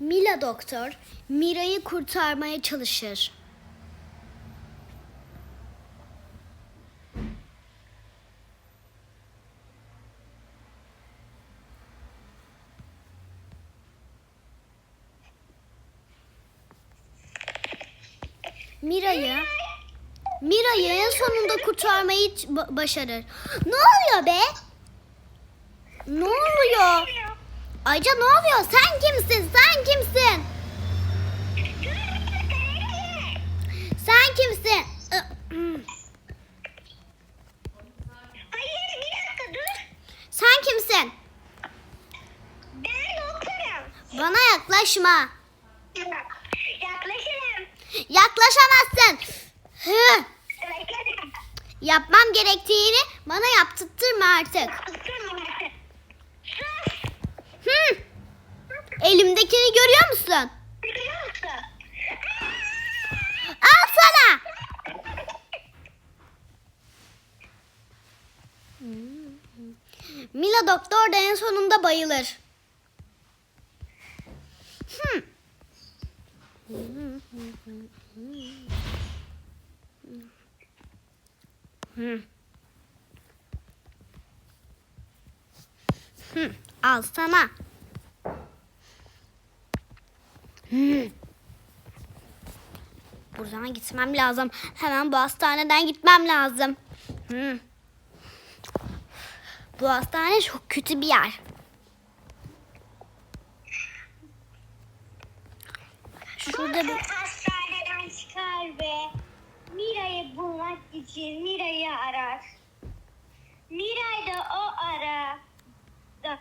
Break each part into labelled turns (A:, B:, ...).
A: Mila doktor Mira'yı kurtarmaya çalışır. Mira'yı Mira'yı en sonunda kurtarmayı başarır. Ne oluyor be? Ne oluyor? Ayca ne oluyor? Sen kimsin? Sen kimsin? Sen kimsin?
B: Hayır bir dakika dur.
A: Sen kimsin?
B: Ben doktorum.
A: Bana yaklaşma.
B: Yaklaşırım.
A: Yaklaşamazsın. Hı. Yapmam gerektiğini bana yaptırtma artık.
B: Sus.
A: Hı. Elimdekini görüyor musun? Al sana. Mila doktor da en sonunda bayılır. Hmm. Hmm. Hmm. Al sana. Hmm. Buradan gitmem lazım. Hemen bu hastaneden gitmem lazım. Hmm. Bu hastane çok kötü bir yer. Şurada bir...
B: Hastaneden çıkar ve Mira'yı bulmak için Mira'yı arar. Miray da o ara da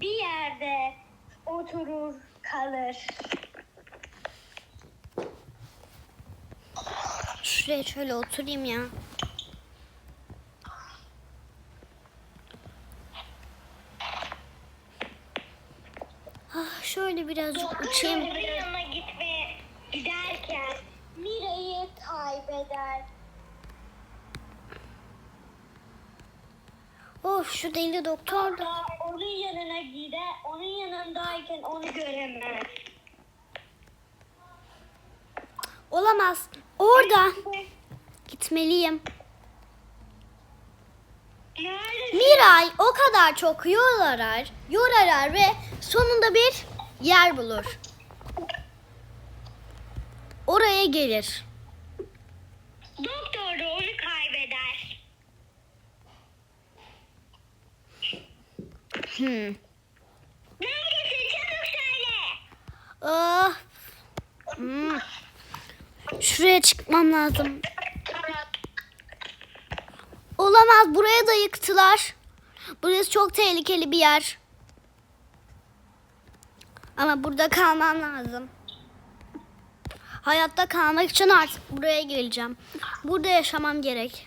B: bir yerde oturur kalır.
A: Şuraya şöyle oturayım ya. Ah, şöyle birazcık uçayım.
B: Doktorun yanına gitmeye giderken Mira'yı kaybeder.
A: Of şu deli doktor da.
B: Onun yanına gider, onun yanındayken onu göremez.
A: Olamaz. Orada. Gitmeliyim. Miray o kadar çok yol arar, yol arar ve sonunda bir yer bulur. Oraya gelir.
B: Doktor da onu kaybeder.
A: Hmm.
B: Neredesin? Çabuk söyle.
A: Ah. Hmm. Şuraya çıkmam lazım. Olamaz buraya da yıktılar. Burası çok tehlikeli bir yer. Ama burada kalmam lazım. Hayatta kalmak için artık buraya geleceğim. Burada yaşamam gerek.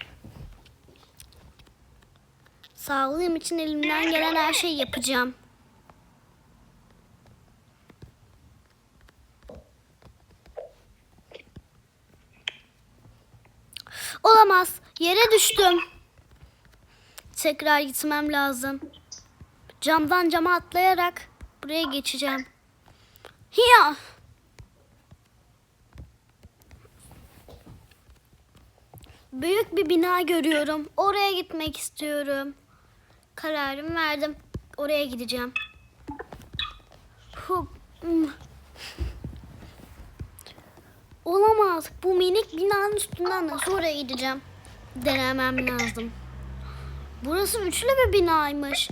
A: Sağlığım için elimden gelen her şeyi yapacağım. Olamaz. Yere düştüm. Tekrar gitmem lazım. Camdan cama atlayarak buraya geçeceğim. Hiya. Büyük bir bina görüyorum. Oraya gitmek istiyorum. Kararımı verdim. Oraya gideceğim. Hup. Hmm. Olamaz. Bu minik binanın üstünden nasıl oraya gideceğim? Denemem lazım. Burası üçlü bir binaymış.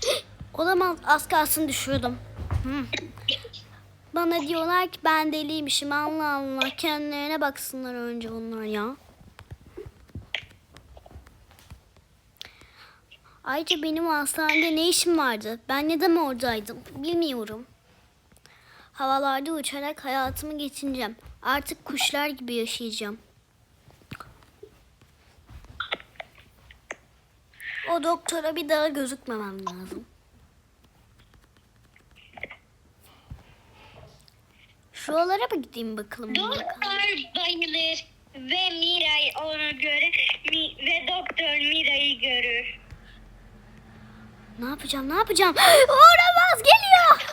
A: Olamaz. Az kalsın düşüyordum. Bana diyorlar ki ben deliymişim. Allah Allah. Kendilerine baksınlar önce onlar ya. Ayrıca benim hastanede ne işim vardı? Ben neden oradaydım? Bilmiyorum. Havalarda uçarak hayatımı geçineceğim. Artık kuşlar gibi yaşayacağım. O doktora bir daha gözükmemem lazım. Şuralara mı gideyim bakalım?
B: Doktor bayılır ve Miray onu görür Mi- ve doktor Miray'ı görür.
A: Ne yapacağım? Ne yapacağım? Olamaz geliyor.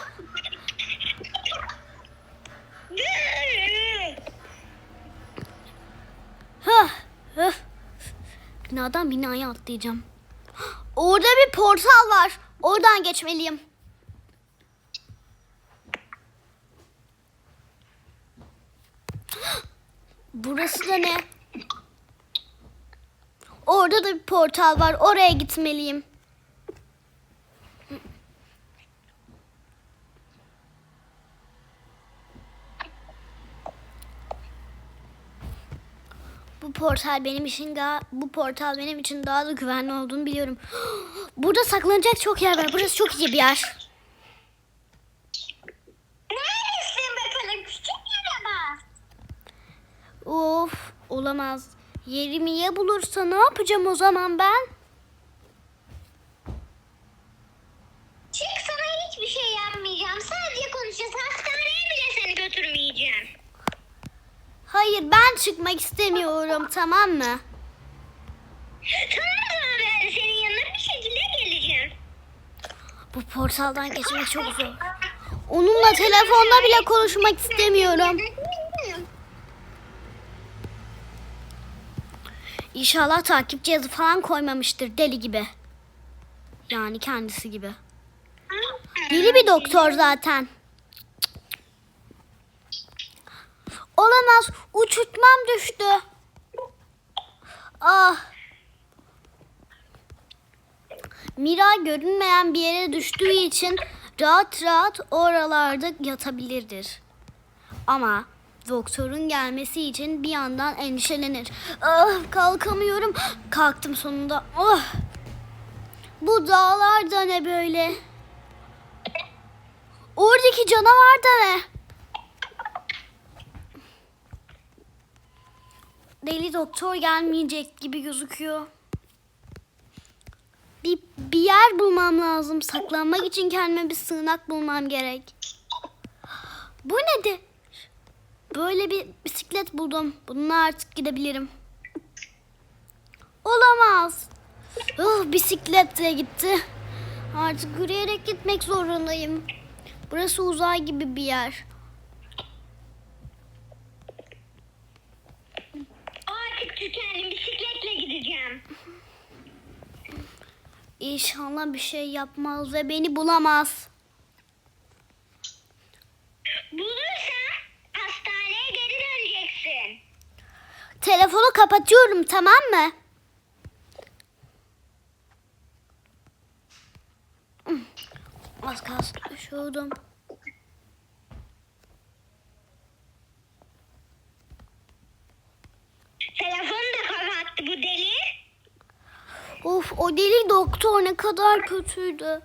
A: Binadan binaya atlayacağım. Orada bir portal var. Oradan geçmeliyim. Burası da ne? Orada da bir portal var. Oraya gitmeliyim. Bu portal benim için daha bu portal benim için daha da güvenli olduğunu biliyorum. Burada saklanacak çok yer var. Burası çok iyi bir yer.
B: Neredesin bakalım küçük yaramaz?
A: Of, olamaz. Yerimi ya bulursa ne yapacağım o zaman ben?
B: Çık sana hiçbir şey yapmayacağım. Sadece konuşacağız. Hastaneye bile seni götürmeyeceğim.
A: Hayır, ben çıkmak istemiyorum, tamam mı?
B: Tamam ben senin yanına bir şekilde geleceğim.
A: Bu portaldan geçmek çok zor. Onunla telefonla bile konuşmak istemiyorum. İnşallah takip cihazı falan koymamıştır deli gibi. Yani kendisi gibi. Deli bir doktor zaten. Olamaz. Uçurtmam düştü. Ah. Mira görünmeyen bir yere düştüğü için rahat rahat oralarda yatabilirdir. Ama doktorun gelmesi için bir yandan endişelenir. Ah, kalkamıyorum. Kalktım sonunda. Oh. Bu dağlar da ne böyle? Oradaki canavar da ne? Deli doktor gelmeyecek gibi gözüküyor. Bir, bir yer bulmam lazım. Saklanmak için kendime bir sığınak bulmam gerek. Bu nedir? Böyle bir bisiklet buldum. Bununla artık gidebilirim. Olamaz. Oh, bisiklet de gitti. Artık yürüyerek gitmek zorundayım. Burası uzay gibi bir yer.
B: Tükendim. Bisikletle gideceğim.
A: İnşallah bir şey yapmaz ve beni bulamaz.
B: Bulursan hastaneye geri döneceksin.
A: Telefonu kapatıyorum tamam mı? Az kalsın düşüyordum.
B: Telefonu da kapattı bu deli.
A: Of o deli doktor ne kadar kötüydü.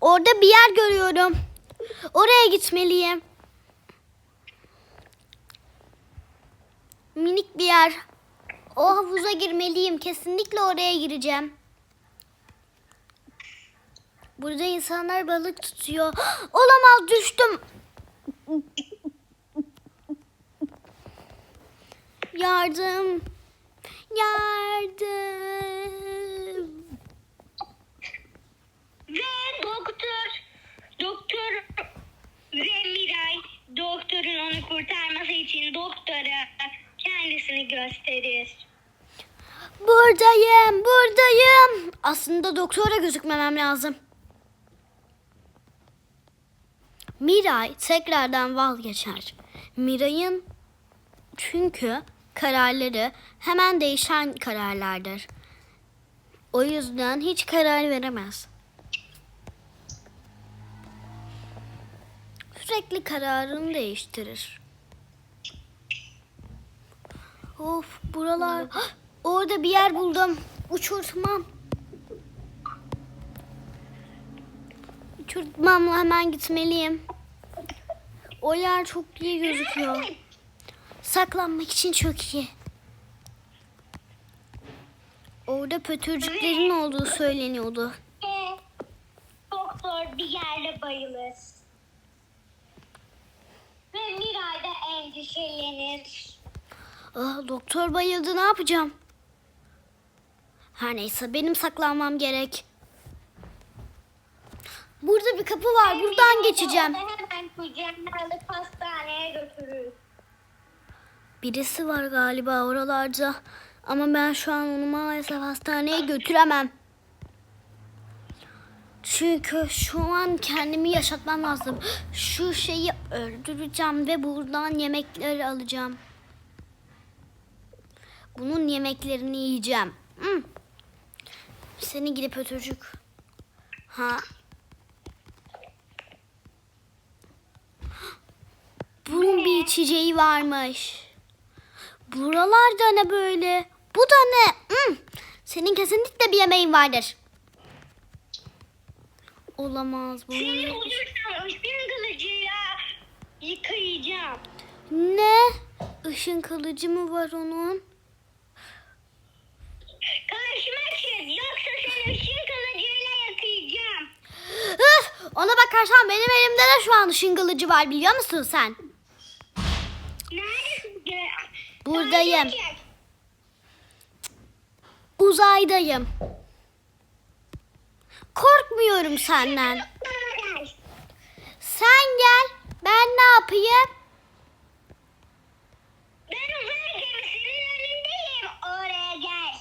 A: Orada bir yer görüyorum. Oraya gitmeliyim. Minik bir yer. O havuza girmeliyim. Kesinlikle oraya gireceğim. Burada insanlar balık tutuyor. Olamaz düştüm. Yardım. Yardım.
B: Ve doktor, doktor ve Miray doktorun onu kurtarması için doktora kendisini gösterir.
A: Buradayım, buradayım. Aslında doktora gözükmemem lazım. Miray tekrardan vazgeçer. Miray'ın çünkü kararları hemen değişen kararlardır. O yüzden hiç karar veremez. Sürekli kararını değiştirir. Of buralar. Orada bir yer buldum. Uçurtmam. Uçurtmamla hemen gitmeliyim. O yer çok iyi gözüküyor. Saklanmak için çok iyi. Orada pötürcüklerin olduğu söyleniyordu.
B: Doktor bir yerde bayılır. Ve Miray da endişelenir.
A: Ah, doktor bayıldı ne yapacağım? Her neyse benim saklanmam gerek. Burada bir kapı var. Buradan geçeceğim.
B: Hemen kucağına alıp hastaneye götürür.
A: Birisi var galiba oralarda. Ama ben şu an onu maalesef hastaneye götüremem. Çünkü şu an kendimi yaşatmam lazım. Şu şeyi öldüreceğim ve buradan yemekleri alacağım. Bunun yemeklerini yiyeceğim. Hmm. Seni gidip ötürcük. Ha. Bunun bir içeceği varmış. Buralarda ne böyle? Bu da ne? Hmm. Senin kesinlikle bir yemeğin vardır. Olamaz bu.
B: Seni bulursam ışın kılıcıyla yıkayacağım.
A: Ne? Işın kılıcı mı var onun?
B: Karşıma çık yoksa seni ışın kılıcıyla yakayacağım.
A: Üf! Ona bakarsan benim elimde de şu an ışın kılıcı var biliyor musun sen?
B: Neredesin?
A: Buradayım. Uzaydayım. Korkmuyorum senden. Sen gel. Ben ne yapayım?
B: Ben uzay gemisinin önündeyim. Oraya gel.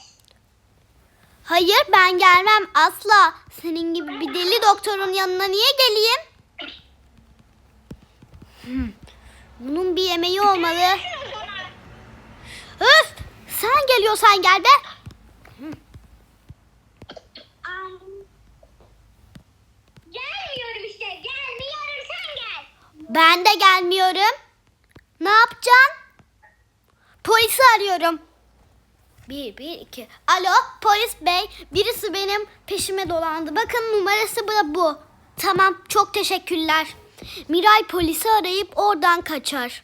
A: Hayır ben gelmem asla. Senin gibi bir deli doktorun yanına niye geleyim? Hmm. Bunun bir yemeği olmalı. Öf! Sen geliyorsan gel be.
B: Gelmiyorum işte. Gelmiyorum sen gel.
A: Ben de gelmiyorum. Ne yapacaksın? Polisi arıyorum. Bir, bir, iki. Alo polis bey. Birisi benim peşime dolandı. Bakın numarası bu. bu. Tamam çok teşekkürler. Miray polisi arayıp oradan kaçar.